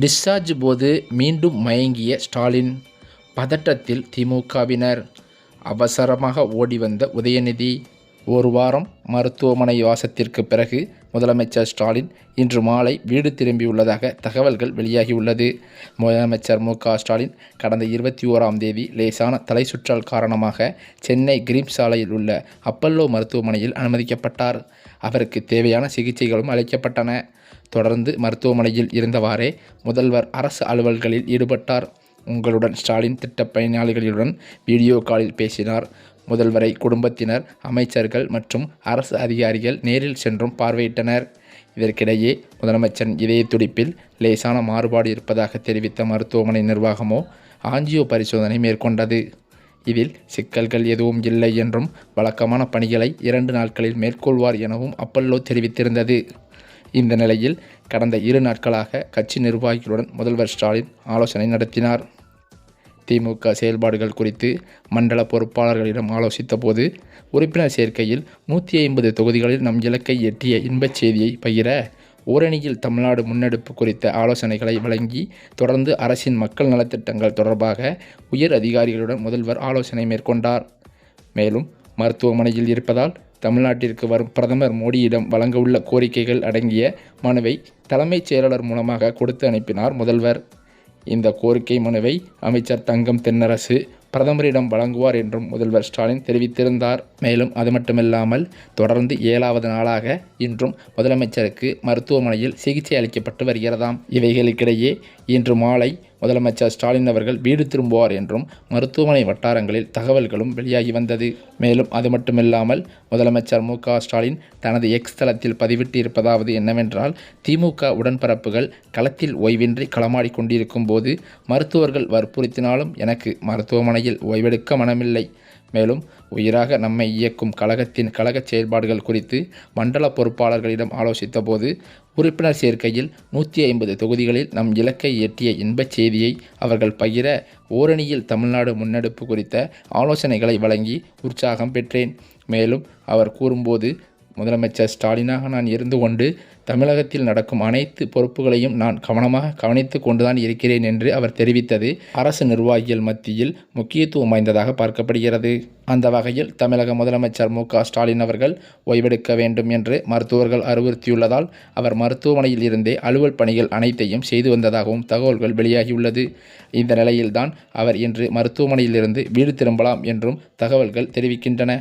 Discharge போது மீண்டும் மயங்கிய ஸ்டாலின் பதட்டத்தில் திமுகவினர் அவசரமாக ஓடி வந்த உதயநிதி. ஒரு வாரம் மருத்துவமனை வாசத்திற்கு பிறகு முதலமைச்சர் ஸ்டாலின் இன்று மாலை வீடு திரும்பியுள்ளதாக தகவல்கள் வெளியாகியுள்ளது. முதலமைச்சர் மு. க. ஸ்டாலின் கடந்த இருபத்தி ஓராம் தேதி லேசான தலை சுற்றல் காரணமாக சென்னை கிரீம் சாலையில் உள்ள அப்பல்லோ மருத்துவமனையில் அனுமதிக்கப்பட்டார். அவருக்கு தேவையான சிகிச்சைகளும் அளிக்கப்பட்டன. தொடர்ந்து மருத்துவமனையில் இருந்தவாறே முதல்வர் அரசு அலுவல்களில் ஈடுபட்டார். உங்களுடன் ஸ்டாலின் திட்ட பயனாளிகளுடன் வீடியோ காலில் பேசினார். முதல்வரை குடும்பத்தினர் அமைச்சர்கள் மற்றும் அரசு அதிகாரிகள் நேரில் சென்றும் பார்வையிட்டனர். இதற்கிடையே முதலமைச்சரின் இதய துடிப்பில் லேசான மாறுபாடு இருப்பதாக தெரிவித்த மருத்துவமனை நிர்வாகமோ ஆஞ்சியோ பரிசோதனை மேற்கொண்டது. இதில் சிக்கல்கள் எதுவும் இல்லை என்றும் வழக்கமான பணிகளை இரண்டு நாட்களில் மேற்கொள்வார் எனவும் அப்பல்லோ தெரிவித்திருந்தது. இந்த நிலையில் கடந்த இரு நாட்களாக கட்சி நிர்வாகிகளுடன் முதல்வர் ஸ்டாலின் ஆலோசனை நடத்தினார். திமுக செயல்பாடுகள் குறித்து மண்டல பொறுப்பாளர்களிடம் ஆலோசித்த போது உறுப்பினர் சேர்க்கையில் நூற்றி ஐம்பது தொகுதிகளில் நம் இலக்கை எட்டிய இன்பச் செய்தியை பகிர ஓரணியில் தமிழ்நாடு முன்னெடுப்பு குறித்த ஆலோசனைகளை வழங்கி தொடர்ந்து அரசின் மக்கள் நலத்திட்டங்கள் தொடர்பாக உயர் அதிகாரிகளுடன் முதல்வர் ஆலோசனை மேற்கொண்டார். மேலும் மருத்துவமனையில் இருப்பதால் தமிழ்நாட்டிற்கு வரும் பிரதமர் மோடியிடம் வழங்கவுள்ள கோரிக்கைகள் அடங்கிய மனுவை தலைமைச் செயலாளர் மூலமாக கொடுத்து அனுப்பினார் முதல்வர். இந்த கோரிக்கை மனுவை அமைச்சர் தங்கம் தென்னரசு பிரதமரிடம் வழங்குவார் என்றும் முதல்வர் ஸ்டாலின் தெரிவித்திருந்தார். மேலும் அது மட்டுமில்லாமல் தொடர்ந்து ஏழாவது நாளாக இன்றும் முதலமைச்சருக்கு மருத்துவமனையில் சிகிச்சை அளிக்கப்பட்டு வருகிறதாம். இவைகளுக்கிடையே இன்று மாலை முதலமைச்சர் ஸ்டாலின் அவர்கள் வீடு திரும்புவார் என்றும் மருத்துவமனை வட்டாரங்களில் தகவல்களும் வெளியாகி வந்தது. மேலும் அது மட்டுமில்லாமல் முதலமைச்சர் மு க ஸ்டாலின் தனது எக்ஸ் தளத்தில் பதிவிட்டு இருப்பதாவது என்னவென்றால் திமுக உடன்பரப்புகள் களத்தில் ஓய்வின்றி களமாடி கொண்டிருக்கும் போது மருத்துவர்கள் வற்புறுத்தினாலும் எனக்கு மருத்துவமனையில் ஓய்வெடுக்க மனமில்லை. மேலும் உயிராக நம்மை இயக்கும் கழகத்தின் கழக செயல்பாடுகள் குறித்து மண்டல பொறுப்பாளர்களிடம் ஆலோசித்த போது உறுப்பினர் சேர்க்கையில் நூற்றி ஐம்பது தொகுதிகளில் நம் இலக்கை எட்டிய இன்பச் செய்தியை அவர்கள் பகிர ஓரணியில் தமிழ்நாடு முன்னெடுப்பு குறித்த ஆலோசனைகளை வழங்கி உற்சாகம் பெற்றேன். மேலும் அவர் கூறும்போது முதலமைச்சர் ஸ்டாலினாக நான் இருந்து கொண்டு தமிழகத்தில் நடக்கும் அனைத்து பொறுப்புகளையும் நான் கவனமாக கவனித்து கொண்டுதான் இருக்கிறேன் என்று அவர் தெரிவித்தது. அரசு நிர்வாகிகள் மத்தியில் முக்கியத்துவம் வாய்ந்ததாக பார்க்கப்படுகிறது. அந்த வகையில் தமிழக முதலமைச்சர் மு க ஸ்டாலின் அவர்கள் ஓய்வெடுக்க வேண்டும் என்று மருத்துவர்கள் அறிவுறுத்தியுள்ளதால் அவர் மருத்துவமனையில் இருந்தே அலுவல் பணிகள் அனைத்தையும் செய்து வந்ததாகவும் தகவல்கள் வெளியாகியுள்ளது. இந்த நிலையில்தான் அவர் இன்று மருத்துவமனையிலிருந்து வீடு திரும்பலாம் என்றும் தகவல்கள் தெரிவிக்கின்றன.